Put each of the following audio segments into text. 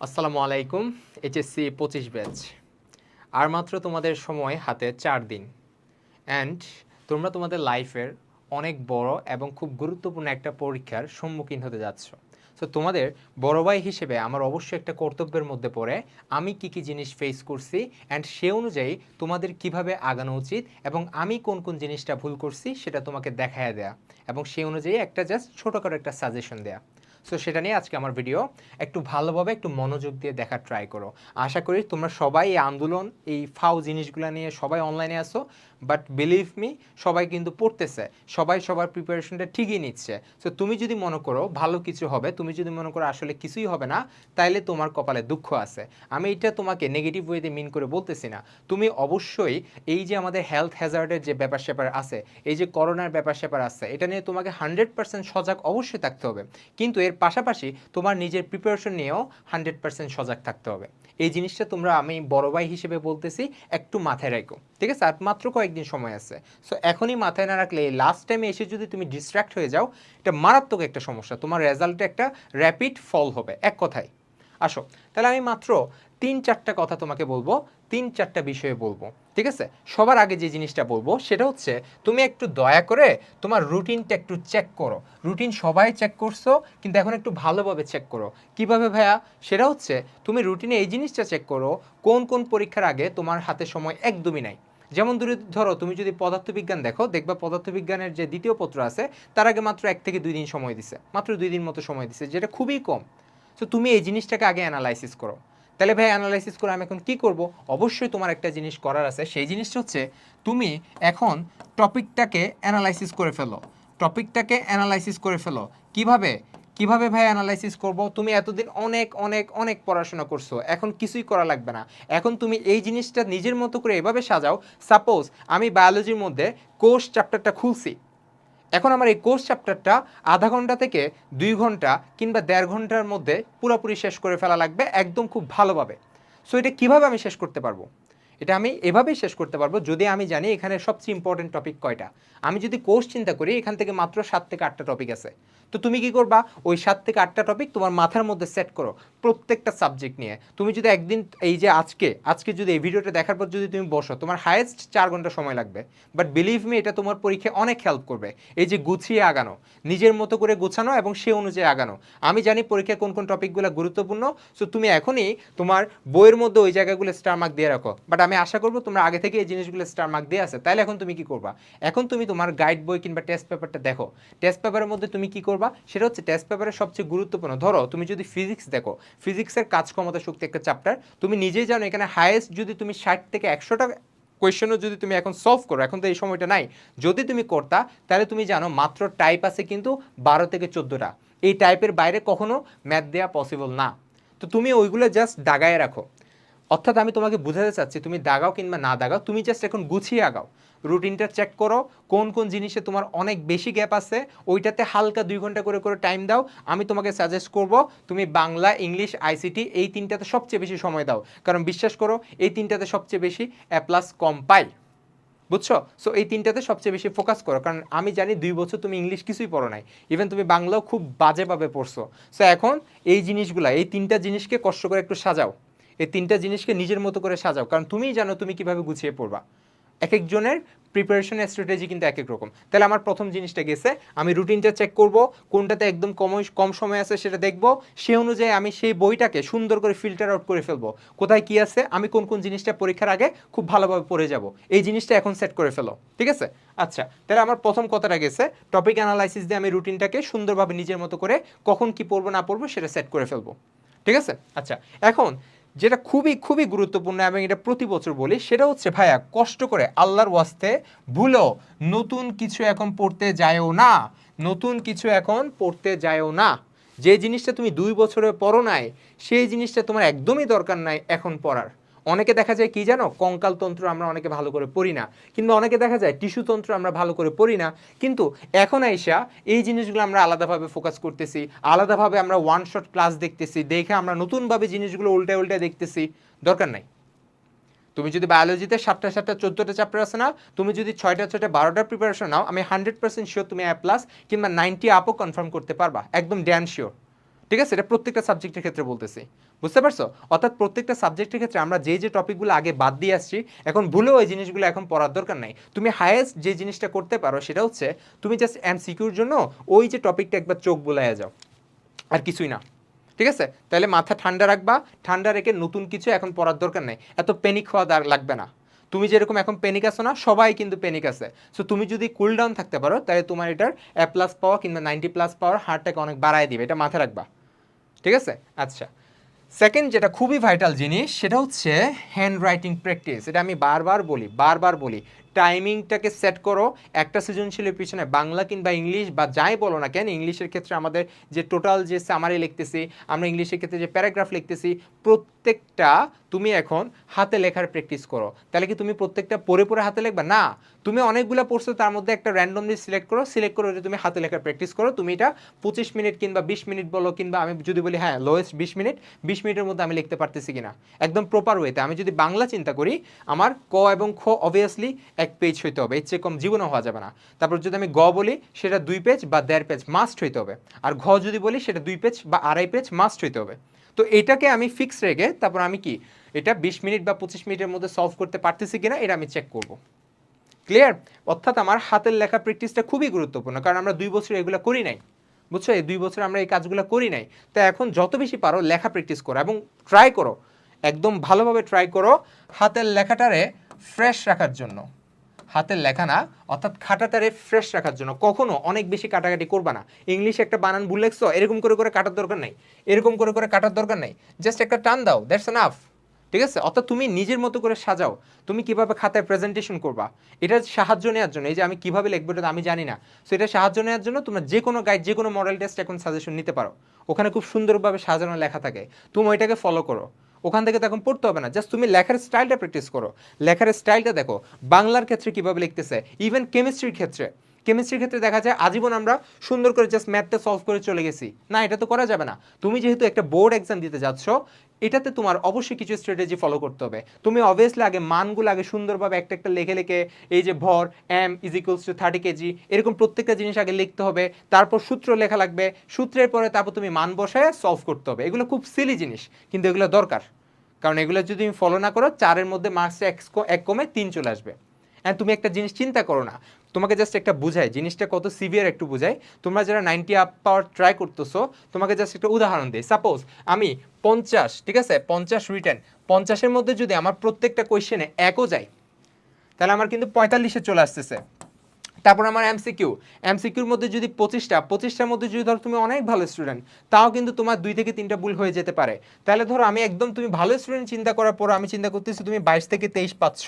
আসসালামু আলাইকুম, এইচএসসি পঁচিশ ব্যাচ। আর মাত্র তোমাদের সময় হাতে চার দিন। অ্যান্ড তোমরা তোমাদের লাইফের অনেক বড় এবং খুব গুরুত্বপূর্ণ একটা পরীক্ষার সম্মুখীন হতে যাচ্ছ। সো তোমাদের বড় ভাই হিসেবে আমার অবশ্যই একটা কর্তব্যের মধ্যে পড়ে, আমি কি কি জিনিস ফেস করছি অ্যান্ড সে অনুযায়ী তোমাদের কীভাবে আগানো উচিত এবং আমি কোন কোন জিনিসটা ভুল করছি সেটা তোমাকে দেখায় দেয়া এবং সেই অনুযায়ী একটা জাস্ট ছোটোখাটো একটা সাজেশন দেয়া। সো সেটা নিয়ে আজকে আমার ভিডিও একটু ভালোভাবে একটু মনোযোগ দিয়ে দেখার ট্রাই করো। আশা করি তোমরা সবাই এই আন্দোলন, এই ফাও জিনিসগুলো নিয়ে সবাই অনলাইনে আসো বাট বিলিভ মি সবাই কিন্তু পড়তেছে। সবাই সবার প্রিপারেশনটা ঠিকই নিচ্ছে। সো তুমি যদি মনে করো ভালো কিছু হবে, তুমি যদি মনে করো আসলে কিছুই হবে না, তাইলে তোমার কপালে দুঃখ আছে। আমি এটা তোমাকে নেগেটিভ ওয়েতে মিন করে বলতেছি না। তুমি অবশ্যই এই যে আমাদের হেলথ হ্যাজার্ডের যে ব্যাপার স্যাপার আছে, এই যে করোনার ব্যাপার স্যাপার আছে, এটা নিয়ে তোমাকে হান্ড্রেড পার্সেন্ট সজাগ অবশ্যই থাকতে হবে। কিন্তু এর পাশাপাশি তোমার নিজের প্রিপারেশন নিয়েও হান্ড্রেড পার্সেন্ট সজাগ থাকতে হবে। এই জিনিসটা তোমরা আমি বড় ভাই হিসেবে বলতেছি, একটু মাথায় রাখো। ঠিক আছে? আর মাত্র কয়েকদিন সময় আছে। সো এখনই মাথায় না রাখলে লাস্ট টাইমে এসে যদি তুমি ডিস্ট্র্যাক্ট হয়ে যাও, এটা মারাত্মক একটা সমস্যা। তোমার রেজাল্টে একটা র্যাপিড ফল হবে, এক কথায়। আসো, তাহলে আমি মাত্র তিন চারটা কথা তোমাকে বলব, তিন চারটা বিষয়ে বলব, ঠিক আছে? সবার আগে যে জিনিসটা বলব, সেটা হচ্ছে তুমি একটু দয়া করে তোমার রুটিনটা একটু চেক করো। রুটিন সবাই চেক করছ, কিন্তু এখন একটু ভালোভাবে চেক করো। কীভাবে ভাইয়া? সেটা হচ্ছে তুমি রুটিনে এই জিনিসটা চেক করো, কোন কোন পরীক্ষার আগে তোমার হাতে সময় একদমই নাই। যেমন ধরে তুমি যদি পদার্থবিজ্ঞান দেখো, দেখবা পদার্থবিজ্ঞানের যে দ্বিতীয় পত্র আছে, তার আগে মাত্র এক থেকে দুই দিন সময় দিছে। মাত্র দুই দিন মতো সময় দিছে, যেটা খুবই কম। তো তুমি এই জিনিসটাকে আগে অ্যানালাইসিস করো। তাহলে ভাই অ্যানালাইসিস করে আমি এখন কি করব? অবশ্যই তোমার একটা জিনিস করার আছে। সেই জিনিসটা হচ্ছে, তুমি এখন টপিকটাকে অ্যানালাইসিস করে ফেলো। টপিকটাকে অ্যানালাইসিস করে ফেলো। কীভাবে? কীভাবে ভাই অ্যানালাইসিস করব? তুমি এতদিন অনেক অনেক অনেক পড়াশোনা করছ। এখন কিছুই করা লাগবে না। এখন তুমি এই জিনিসটা নিজের মতো করে এভাবে সাজাও। সাপোজ আমি বায়োলজির মধ্যে কোষ চ্যাপ্টারটা খুলছি। এখন আমার এই কোর্স চ্যাপ্টারটা আধা ঘণ্টা থেকে দুই ঘণ্টা কিংবা দেড় ঘণ্টার মধ্যে পুরোপুরি শেষ করে ফেলা লাগবে একদম খুব ভালোভাবে। সো এটা কীভাবে আমি শেষ করতে পারব? এটা আমি এভাবেই শেষ করতে পারব। যদি আমি জানি এখানে সবচেয়ে ইম্পর্টেন্ট টপিক কয়টা? আমি যদি কোর্স চিন্তা করি, এখান থেকে মাত্র সাত থেকে আটটা টপিক আছে। তো তুমি কি করবা? ওই সাত থেকে আটটা টপিক তোমার মাথার মধ্যে সেট করো প্রত্যেকটা সাবজেক্ট নিয়ে। তুমি যদি একদিন এই যে আজকে আজকে যদি এই ভিডিওটা দেখার পর যদি তুমি বসো, তোমার হায়েস্ট চার ঘণ্টা সময় লাগবে। বাট বিলিভ মি এটা তোমার পরীক্ষায় অনেক হেল্প করবে। এই যে গুছিয়ে আগানো, নিজের মতো করে গোছানো এবং সে অনুযায়ী আগানো। আমি জানি পরীক্ষায় কোন কোন টপিকগুলো গুরুত্বপূর্ণ। সো তুমি এখনই তোমার বইয়ের মধ্যে ওই জায়গাগুলো স্টার মার্ক দিয়ে রাখো। বাট আমি আশা করব তোমরা আগে থেকে এই জিনিসগুলো স্টার মার্ক দিয়ে আছে। তাহলে এখন তুমি কি করবা? এখন তুমি তোমার গাইড বই কিংবা টেস্ট পেপারটা দেখো। টেস্ট পেপারের মধ্যে তুমি কি করবা? সেটা হচ্ছে টেস্ট পেপারের সবচেয়ে গুরুত্বপূর্ণ। ধরো, তুমি যদি ফিজিক্স দেখো ফিজিক্সের কাজ ক্ষমতা শক্তি একটা চ্যাপ্টার তুমি নিজেই জানো এখানে হায়েস্ট যদি তুমি ষাট থেকে একশোটা কোয়েশ্চেনও যদি তুমি এখন সলভ করো, এখন তো এই সময়টা নাই। যদি তুমি করতা, তাহলে তুমি জানো মাত্র টাইপ আছে কিন্তু বারো থেকে চোদ্দোটা এই টাইপের বাইরে কখনো ম্যাথ দেওয়া পসিবল না। তো তুমি ওইগুলো জাস্ট দাগায় রাখো। অর্থাৎ আমি তোমাকে বোঝাতে চাচ্ছি, তুমি দাগাও কিংবা না দাগাও, তুমি জাস্ট এখন গুছিয়ে আগাও। রুটিনটা চেক করো, কোন কোন জিনিসে তোমার অনেক বেশি গ্যাপ আছে, ওইটাতে হালকা দুই ঘণ্টা করে করে টাইম দাও। আমি তোমাকে সাজেস্ট করব, তুমি বাংলা, ইংলিশ আইসিটি এই তিনটাতে সবচেয়ে বেশি সময় দাও। কারণ বিশ্বাস করো, এই তিনটাতে সবচেয়ে বেশি প্লাস কম পাই। বুঝছ? সো এই তিনটাতে সবচেয়ে বেশি ফোকাস করো। কারণ আমি জানি দুই বছর তুমি ইংলিশ কিছুই পড়ো নাই। ইভেন তুমি বাংলাও খুব বাজেভাবে পড়ছো। সো এখন এই জিনিসগুলা, এই তিনটা জিনিসকে কষ্ট করে একটু সাজাও। এই তিনটা জিনিসকে নিজের মতো করে সাজাও। কারণ তুমিই জানো তুমি কীভাবে গুছিয়ে পড়বা। এক একজনের প্রিপারেশন স্ট্র্যাটেজি কিন্তু এক এক রকম। তাহলে আমার প্রথম জিনিসটা গেছে, আমি রুটিনটা চেক করব, কোনটাতে একদম কম কম সময় আছে সেটা দেখব, সে অনুযায়ী আমি সেই বইটাকে সুন্দর করে ফিল্টার আউট করে ফেলব। কোথায় কি আছে, আমি কোন কোন জিনিসটা পরীক্ষার আগে খুব ভালোভাবে পড়ে যাব। এই জিনিসটা এখন সেট করে ফেলো, ঠিক আছে? আচ্ছা তাহলে আমার প্রথম কথাটা গেছে টপিক অ্যানালাইসিস দিয়ে আমি রুটিনটাকে সুন্দরভাবে নিজের মতো করে কখন কি পড়ব, না পড়ব সেটা সেট করে ফেলব। ঠিক আছে? আচ্ছা এখন যেটা খুবই খুবই গুরুত্বপূর্ণ এবং এটা প্রতি বছর বলি, সেটা হচ্ছে, ভাইয়া, কষ্ট করে আল্লাহর ওয়াস্তে ভুলো, নতুন কিছু এখন পড়তে যায়ও না, নতুন কিছু এখন পড়তে যায়ও না। যে জিনিসটা তুমি দুই বছরে পড়ো নাই, সেই জিনিসটা তোমার একদমই দরকার নাই এখন পড়ার। অনেকে দেখা যায় কি জানো? কঙ্কালতন্ত্র আমরা অনেকে ভালো করে পড়ি না। কিংবা অনেকে দেখা যায় টিস্যুতন্ত্র আমরা ভালো করে পড়ি না। কিন্তু এখন আইসা এই জিনিসগুলো আমরা আলাদাভাবে ফোকাস করতেছি। আলাদাভাবে আমরা ওয়ান শট ক্লাস দেখতেছি। দেখে আমরা নতুনভাবে জিনিসগুলো উল্টে উল্টে দেখতেছি। দরকার নাই। তুমি যদি বায়োলজিতে সাতটা সাতটা, চোদ্দোটা চ্যাপ্টার আছে না, তুমি যদি ছয়টা ছয়টা, বারোটা প্রিপারেশন নাও, আমি হান্ড্রেড পার্সেন্ট শিওর তুমি অ্যাপ প্লাস কিংবা নাইনটি আপও কনফার্ম করতে পারবা। একদম ড্যান শিওর ঠিক আছে? এটা প্রত্যেকটা সাবজেক্টের ক্ষেত্রে বলতেছি। বুঝতে পারছ? অর্থাৎ প্রত্যেকটা সাবজেক্টের ক্ষেত্রে আমরা যে যে টপিকগুলো আগে বাদ দিয়ে আসছি, এখন ভুলেও ওই জিনিসগুলো এখন পড়ার দরকার নাই। তুমি হায়েস্ট যে জিনিসটা করতে পারো সেটা হচ্ছে, তুমি জাস্ট এম সিকিউর জন্য ওই যে টপিকটা একবার চোখ বুলাইয়া যাও। আর কিছুই না। ঠিক আছে? তাহলে মাথা ঠান্ডা রাখবা, ঠান্ডা রেখে নতুন কিছু এখন পড়ার দরকার নেই। এত প্যানিক হওয়া লাগবে না। তুমি যেরকম এখন প্যানিক আছো না, সবাই কিন্তু প্যানিক আছে। সো তুমি যদি কুল ডাউন থাকতে পারো, তাহলে তোমার এটার এ প্লাস পাওয়া কিংবা নাইনটি প্লাস পাওয়ার হারটাকে অনেক বাড়ায় দিবে। এটা মাথায় রাখবা। ঠিক আছে? আচ্ছা। সেকেন্ড যেটা খুবই ভাইটাল জিনিস, সেটা হচ্ছে হ্যান্ড রাইটিং প্র্যাকটিস এটা আমি বারবার বলি বারবার বলি। টাইমিংটাকে সেট করো। একটা সৃজনশীলের পিছনে বাংলা কিংবা ইংলিশ বা যাই বলো না কেন, ইংলিশের ক্ষেত্রে আমাদের যে টোটাল যে সামারি লিখতেছি, আমরা ইংলিশের ক্ষেত্রে যে প্যারাগ্রাফ লিখতেছি, প্রত্যেকটা তুমি এখন হাতে লেখার প্র্যাকটিস করো। তাহলে কি তুমি প্রত্যেকটা পড়ে পড়ে হাতে লিখবা? না। তুমি অনেকগুলো পড়ছো, তার মধ্যে একটা র্যান্ডমলি সিলেক্ট করো। সিলেক্ট করে তুমি হাতে লেখার প্র্যাকটিস করো। তুমি এটা পঁচিশ মিনিট কিংবা বিশ মিনিট বলো কিংবা আমি যদি বলি হ্যাঁ লোয়েস্ট বিশ মিনিট, বিশ মিনিটের মধ্যে আমি লিখতে পারতেছি কিনা? একদম প্রপার ওয়েতে আমি যদি বাংলা চিন্তা করি, আমার ক এবং খ অবভিয়াসলি এক পেজ হইতে হবে। এর চেয়ে কম জীবনও হওয়া যাবে না। তারপর যদি আমি গ বলি, সেটা দুই পেজ বা দেড় পেজ মাস্ট হইতে হবে। আর ঘ যদি বলি, সেটা দুই পেজ বা আড়াই পেজ মাস্ট হইতে হবে। তো এটাকে আমি ফিক্স রেখে তারপর আমি কি, এটা বিশ মিনিট বা পঁচিশ মিনিটের মধ্যে সলভ করতে পারতেছি কিনা, এটা আমি চেক করব। ক্লিয়ার অর্থাৎ আমার হাতের লেখা প্র্যাকটিসটা খুবই গুরুত্বপূর্ণ, কারণ আমরা দুই বছর এগুলো করি নাই। বুঝছ? এই দুই বছর আমরা এই কাজগুলো করি নাই। তো এখন যত বেশি পারো লেখা প্র্যাকটিস করো এবং ট্রাই করো। একদম ভালোভাবে ট্রাই করো হাতের লেখাটারে ফ্রেশ রাখার জন্য। হাতের লেখা না, অর্থাৎ খাটাটারে ফ্রেশ রাখার জন্য। কখনো অনেক বেশি কাটাকাটি করবা না। ইংলিশে একটা বানান ভুল লেখছো, এরকম করে করে কাটার দরকার নাই। এরকম করে করে কাটার দরকার নাই। জাস্ট একটা টান দাও দ্যাটস এনাফ ঠিক আছে? অর্থাৎ তুমি নিজের মতো করে সাজাও। তুমি কীভাবে খাতায় প্রেজেন্টেশন করবা? এটার সাহায্য নেওয়ার জন্য, এই যে আমি কীভাবে লিখব এটা আমি জানি না। সো এটা সাহায্য নেওয়ার জন্য তোমরা যে কোনো গাইড যে কোনো মডেল টেস্ট এখন সাজেশন নিতে পারো। ওখানে খুব সুন্দরভাবে সাজানো লেখা থাকে। তুমি ওইটাকে ফলো করো। ওখান থেকে তো এখন পড়তে হবে না। জাস্ট তুমি লেখার স্টাইলটা প্র্যাকটিস করো। লেখার স্টাইলটা দেখো, বাংলার ক্ষেত্রে কীভাবে লিখতেছে ইভেন কেমিস্ট্রির ক্ষেত্রে। কেমিস্ট্রির ক্ষেত্রে দেখা যায় আজীবন আমরা সুন্দর করে জাস্ট ম্যাথটা সলভ করে চলে গেছি। না, এটা তো করা যাবে না। তুমি যেহেতু একটা বোর্ড এক্সাম দিতে যাচ্ছ, এটাতে তোমার অবশ্যই কিছু স্ট্র্যাটেজি ফলো করতে হবে। তুমি অবভিয়াসলি আগে মানগুলো আগে সুন্দরভাবে একটা একটা লেখে লেখে, এই যে ভর M is equals to thirty KG এরকম প্রত্যেকটা জিনিস আগে লিখতে হবে। তারপর সূত্র লেখা লাগবে। সূত্রের পরে তারপর তুমি মান বসায় সলভ করতে হবে। এগুলো খুব সিলি জিনিস, কিন্তু এগুলো দরকার। কারণ এগুলো যদি তুমি ফলো না করো, চারের মধ্যে মার্কসে এক এক কমে তিন চলে আসবে। হ্যাঁ তুমি একটা জিনিস চিন্তা করো না। তোমাকে জাস্ট একটা বুঝাই, জিনিসটা কত সিভিয়ার একটু বুঝাই। তোমরা যারা নাইনটি আপ পাওয়ার ট্রাই করতেছো, তোমাকে জাস্ট একটা উদাহরণ দিই। সাপোজ আমি পঞ্চাশ, ঠিক আছে? পঞ্চাশ রিটার্ন পঞ্চাশের মধ্যে যদি আমার প্রত্যেকটা কোয়েশ্চেনে একও যায়, তাহলে আমার কিন্তু পঁয়তাল্লিশে চলে আসতেছে। তারপর আমার এমসিকিউ এমসিকিউর মধ্যে যদি পঁচিশটা, পঁচিশটার মধ্যে যদি ধরো তুমি অনেক ভালো স্টুডেন্ট তাও কিন্তু তোমার দুই থেকে তিনটা ভুল হয়ে যেতে পারে। তাহলে ধরো আমি একদম তুমি ভালো স্টুডেন্ট চিন্তা করার পর আমি চিন্তা করতেছি তুমি বাইশ থেকে তেইশ পাচ্ছ।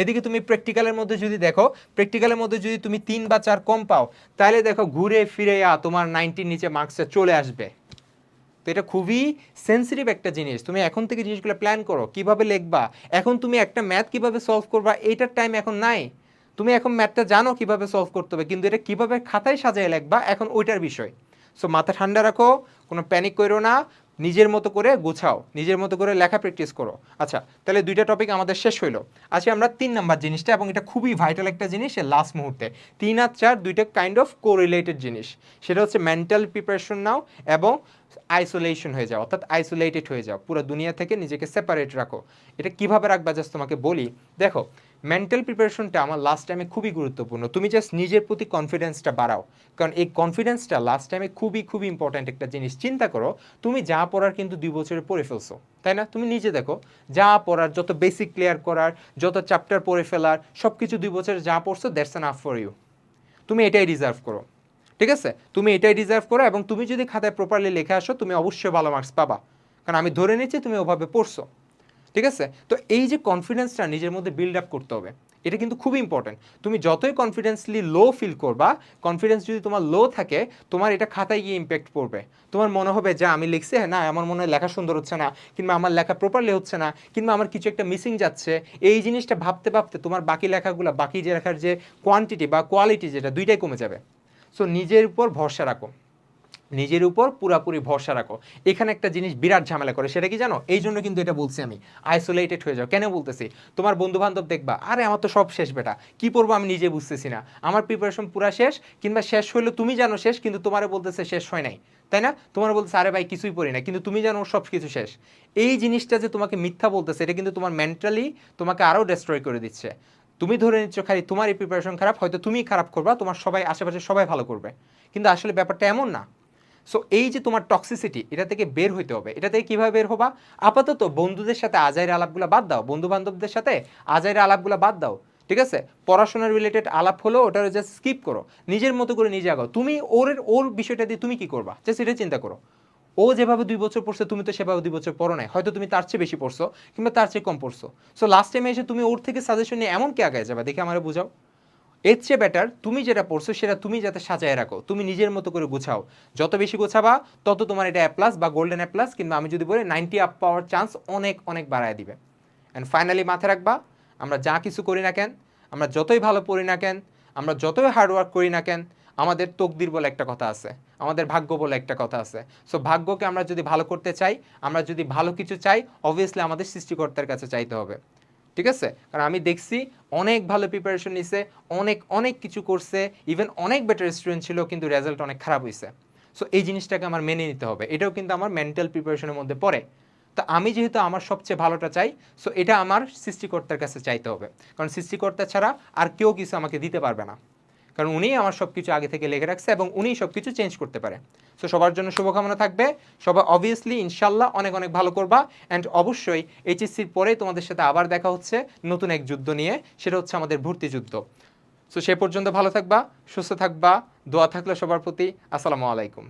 এদিকে তুমি প্র্যাকটিক্যালের মধ্যে যদি দেখো প্র্যাকটিক্যালের মধ্যে যদি তুমি তিন বা চার কম পাও, তাহলে দেখো ঘুরে ফিরে তোমার নাইনটির নিচে মার্কসে চলে আসবে। তো এটা খুবই সেন্সিটিভ একটা জিনিস। তুমি এখন থেকে জিনিসগুলো প্ল্যান করো, কীভাবে লিখবা? এখন তুমি একটা ম্যাথ কীভাবে সলভ করবা? এইটার টাইম এখন নাই। তুমি এখন ম্যাথটা জানো কীভাবে সলভ করতে হবে, কিন্তু এটা কীভাবে খাতায় সাজায় লিখবা, এখন ওইটার বিষয়। সো মাথা ঠান্ডা রাখো, কোনো প্যানিক করো না, নিজের মতো করে গোছাও, নিজের মতো করে লেখা প্র্যাকটিস করো। আচ্ছা তাহলে দুইটা টপিক আমাদের শেষ হইল। আজকে আমরা তিন নাম্বার জিনিসটা, এবং এটা খুবই ভাইটাল একটা জিনিস লাস্ট মুহূর্তে। তিন আর চার দুইটা কাইন্ড অফ কোরিলেটেড জিনিস। সেটা হচ্ছে মেন্টাল প্রিপারেশন নাও, এবং আইসোলেশন হয়ে যাও, অর্থাৎ আইসোলেটেড হয়ে যাও। পুরো দুনিয়া থেকে নিজেকে সেপারেট রাখো। এটা কীভাবে রাখবা? জাস্ট তোমাকে বলি। দেখো মেন্টাল প্রিপারেশনটা আমার লাস্ট টাইমে খুবই গুরুত্বপূর্ণ। তুমি জাস্ট নিজের প্রতি কনফিডেন্সটা বাড়াও। কারণ এই কনফিডেন্সটা লাস্ট টাইমে খুবই খুবই ইম্পর্ট্যান্ট একটা জিনিস। চিন্তা করো, তুমি যা পড়ার কিন্তু দুই বছরে পড়ে ফেলছো, তাই না? তুমি নিজে দেখো, যা পড়ার, যত বেসিক ক্লিয়ার করার, যত চ্যাপ্টার পড়ে ফেলার সব কিছু দুই বছরে যা পড়ছো that's enough for you তুমি এটাই রিজার্ভ করো। ঠিক আছে? তুমি এটাই ডিজার্ভ করো এবং তুমি যদি খাতায় প্রপারলি লিখে আসো তুমি অবশ্যই ভালো মার্কস পাবা। কারণ আমি ধরে নিচ্ছি তুমি ওভাবে পড়ছো। ঠিক আছে? তো এই যে কনফিডেন্সটা নিজের মধ্যে বিল্ড আপ করতে হবে এটা কিন্তু খুবই ইম্পর্টেন্ট তুমি যতই কনফিডেন্সলি লো ফিল করবা কনফিডেন্স যদি তোমার লো থাকে তোমার এটা খাতায় গিয়ে ইম্প্যাক্ট পড়বে। তোমার মনে হবে যে আমি লিখছি হ্যাঁ, না আমার মনে হয় লেখা সুন্দর হচ্ছে না কিংবা আমার লেখা প্রপারলি হচ্ছে না কিংবা আমার কিছু একটা মিসিং যাচ্ছে। এই জিনিসটা ভাবতে ভাবতে তোমার বাকি লেখাগুলো বাকি যে লেখার যে কোয়ান্টিটি বা কোয়ালিটি যেটা দুইটাই কমে যাবে। সো নিজের উপর ভরসা রাখো। নিজের উপর পুরাপুরি ভরসা রাখো। এখানে একটা জিনিস বিরাট ঝামেলা করে, সেটা কি জানো? এই জন্য কিন্তু এটা বলছি আমি। আইসোলেটেড হয়ে যাও। কেন বলতেছি? তোমার বন্ধু বান্ধব দেখবা, আরে, আমার তো সব শেষ বেটা। কি পড়ব আমি নিজে বুঝতেছি না। আমার প্রিপারেশন পুরা শেষ, কিংবা শেষ হইল তুমি জানো শেষ, কিন্তু তোমারে বলতেছে শেষ হয় নাই। তাই না? তোমার বলছে আরে ভাই, কিছুই পড়ি না কিন্তু তুমি জানো সব কিছু শেষ। এই জিনিসটা যে তোমাকে মিথ্যা বলতেছে, এটা কিন্তু তোমার মেন্টালি তোমাকে আরও ডেস্ট্রয় করে দিচ্ছে। তুমি ধরে নিচ্ছ খালি তোমার এই প্রিপারেশন খারাপ, হয়তো তুমি খারাপ করবা, তোমার সবাই, আশেপাশে সবাই ভালো করবে। কিন্তু আসলে ব্যাপারটা এমন না। সো এই যে তোমার টক্সিসিটি এটা থেকে বের হইতে হবে। এটা থেকে কীভাবে বের হবা? আপাতত বন্ধুদের সাথে আজাইর আলাপগুলো বাদ দাও। বন্ধু বান্ধবদের সাথে আজাইর আলাপগুলো বাদ দাও। ঠিক আছে? পড়াশোনার রিলেটেড আলাপ হলো ওটা জাস্ট স্কিপ করো। নিজের মতো করে নিজে আগাও। তুমি ওর ওর বিষয়টা দিয়ে তুমি কি করবা? জাস্ট এটা চিন্তা করো। ও যেভাবে দুই বছর পড়ছে, তুমি তো সেভাবে দুই বছর পড়ো নাই। হয়তো তুমি তার চেয়ে বেশি পড়ছো, কিংবা তার চেয়ে কম পড়ছো। সো লাস্ট টাইমে এসে তুমি ওর থেকে সাজেশন নিয়ে এমন কে আগে যাবে? দেখে আমার বুঝাও। এর চেয়ে বেটার তুমি যেটা পড়ছো, সেটা তুমি যাতে সাজায় রাখো। তুমি নিজের মতো করে গুছাও। যত বেশি গোছাবা, তত তোমার এটা অ্যাপ্লাস বা গোল্ডেন অ্যাপ প্লাস কিংবা আমি যদি বলি নাইনটি আপ পাওয়ার চান্স অনেক অনেক বাড়ায় দিবে। অ্যান্ড ফাইনালি মাথায় রাখবা, আমরা যা কিছু করি না কেন, আমরা যতই ভালো পড়ি না কেন, আমরা যতই হার্ডওয়ার্ক করি না কেন আমাদের তকদির বলে একটা কথা আছে, আমাদের ভাগ্য বলে একটা কথা আছে। সো ভাগ্যকে আমরা যদি ভালো করতে চাই, আমরা যদি ভালো কিছু চাই অবভিয়াসলি আমাদের সৃষ্টিকর্তার কাছে চাইতে হবে। ঠিক আছে? কারণ আমি দেখছি অনেক ভালো প্রিপারেশন নিছে, অনেক অনেক কিছু করছে ইভেন অনেক বেটার স্টুডেন্ট ছিল, কিন্তু রেজাল্ট অনেক খারাপ হয়েছে সো এই জিনিসটাকে আমার মেনে নিতে হবে। এটাও কিন্তু আমার মেন্টাল প্রিপারেশনের মধ্যে পড়ে। তো আমি যেহেতু আমার সবচেয়ে ভালোটা চাই সো এটা আমার সৃষ্টিকর্তার কাছে চাইতে হবে। কারণ সৃষ্টিকর্তা ছাড়া আর কেউ কিছু আমাকে দিতে পারবে না। কারণ উনিই আমার সব কিছু আগে থেকে লেখে রাখছে এবং উনিই সব কিছু চেঞ্জ করতে পারে। সো সবার জন্য শুভকামনা থাকবে। সবাই অবভিয়াসলি ইনশাল্লাহ অনেক অনেক ভালো করবা অ্যান্ড অবশ্যই এইচএসসির পরে তোমাদের সাথে আবার দেখা হচ্ছে নতুন এক যুদ্ধ নিয়ে, সেটা হচ্ছে আমাদের ভর্তি যুদ্ধ। সো সে পর্যন্ত ভালো থাকবা, সুস্থ থাকবা, দোয়া থাকলে সবার প্রতি। আসসালামু আলাইকুম।